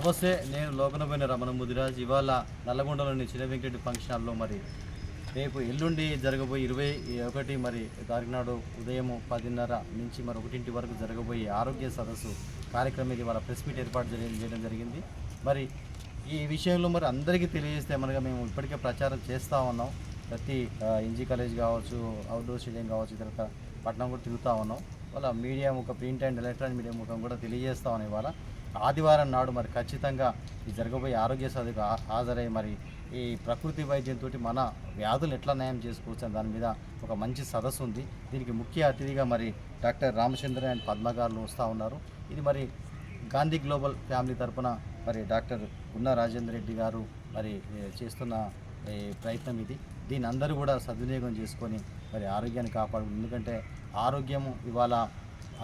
నమస్తే నేను లోకనపోయిన రమణ ముదిరాజ్. ఇవాళ నల్లగొండలోని చిన్న వెంకటి ఫంక్షన్ హాల్లో మరి రేపు ఎల్లుండి జరగబోయే ఇరవై ఒకటి మరి తారీఖు నాడు ఉదయం పదిన్నర నుంచి మరి ఒకటింటి వరకు జరగబోయే ఆరోగ్య సదస్సు కార్యక్రమం ఇది. వాళ్ళ ప్రెస్ మీట్ ఏర్పాటు చేయడం జరిగింది. మరి ఈ విషయంలో మరి అందరికీ తెలియజేస్తే మనగా మేము ఇప్పటికే ప్రచారం చేస్తూ ఉన్నాం. ప్రతి ఇంజీ కాలేజ్ కావచ్చు అవుట్డోర్ స్టేడియం కావచ్చు ఇతర పట్టణం కూడా తిరుగుతూ ఉన్నాం. వాళ్ళ మీడియా ఒక ప్రింట్ అండ్ ఎలక్ట్రానిక్ మీడియా ముఖం కూడా తెలియజేస్తామని ఇవాళ ఆదివారం నాడు మరి ఖచ్చితంగా ఈ జరగబోయే ఆరోగ్య సభకు హాజరై మరి ఈ ప్రకృతి వైద్యంతో మన వ్యాధులు ఎట్లా నయం చేసుకోవచ్చు అని దాని మీద ఒక మంచి సదస్సు ఉంది. దీనికి ముఖ్య అతిథిగా మరి డాక్టర్ రామచంద్ర అండ్ పద్మ గారు వస్తూ ఉన్నారు. ఇది మరి గాంధీ గ్లోబల్ ఫ్యామిలీ తరఫున మరి డాక్టర్ గున్నా రాజేంద్ర రెడ్డి గారు మరి చేస్తున్న ప్రయత్నం ఇది. దీని అందరూ కూడా సద్వినియోగం చేసుకొని మరి ఆరోగ్యాన్ని కాపాడు ఎందుకంటే ఆరోగ్యము ఇవాళ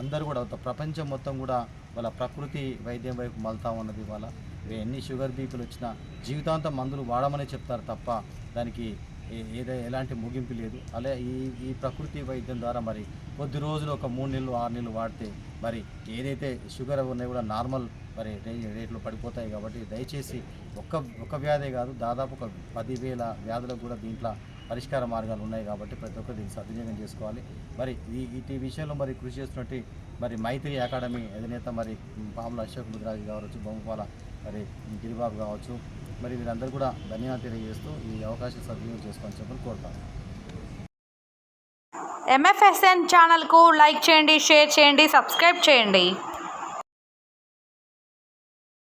అందరూ కూడా ప్రపంచం మొత్తం కూడా వాళ్ళ ప్రకృతి వైద్యం వైపు మళ్తా ఉన్నది ఇవాళ. ఇవి ఎన్ని షుగర్ బీపీలు వచ్చినా జీవితాంతం మందులు వాడమని చెప్తారు తప్ప దానికి ఏదో ఎలాంటి ముగింపు లేదు. అలా ఈ ఈ ప్రకృతి వైద్యం ద్వారా మరి కొద్ది రోజులు ఒక మూడు నెలలు ఆరు నెలలు వాడితే మరి ఏదైతే షుగర్ ఉన్నాయో కూడా నార్మల్ మరి రేట్లు పడిపోతాయి కాబట్టి దయచేసి ఒక్క ఒక్క వ్యాధే కాదు దాదాపు ఒక పదివేల వ్యాధులకు కూడా దీంట్లో పరిష్కార మార్గాలు ఉన్నాయి కాబట్టి ప్రతి ఒక్కరు దీన్ని సద్వినియోగం చేసుకోవాలి. మరి ఈ ఇటు విషయంలో మరి కృషి చేస్తున్నట్టు మరి మైత్రి అకాడమీ అధినేత మరి పాముల అశోక్ ముద్రాజు కావచ్చు బొమ్మపాల మరి గిరిబాబు కావచ్చు మరి వీరందరూ కూడా ధన్యవాదాలు తెలియజేస్తూ ఈ అవకాశం సద్వినియోగం చేసుకోవాలని చెప్పని కోరుతాను. ఎంఎఫ్ఎస్ఎన్ ఛానల్కు లైక్ చేయండి షేర్ చేయండి సబ్స్క్రైబ్ చేయండి.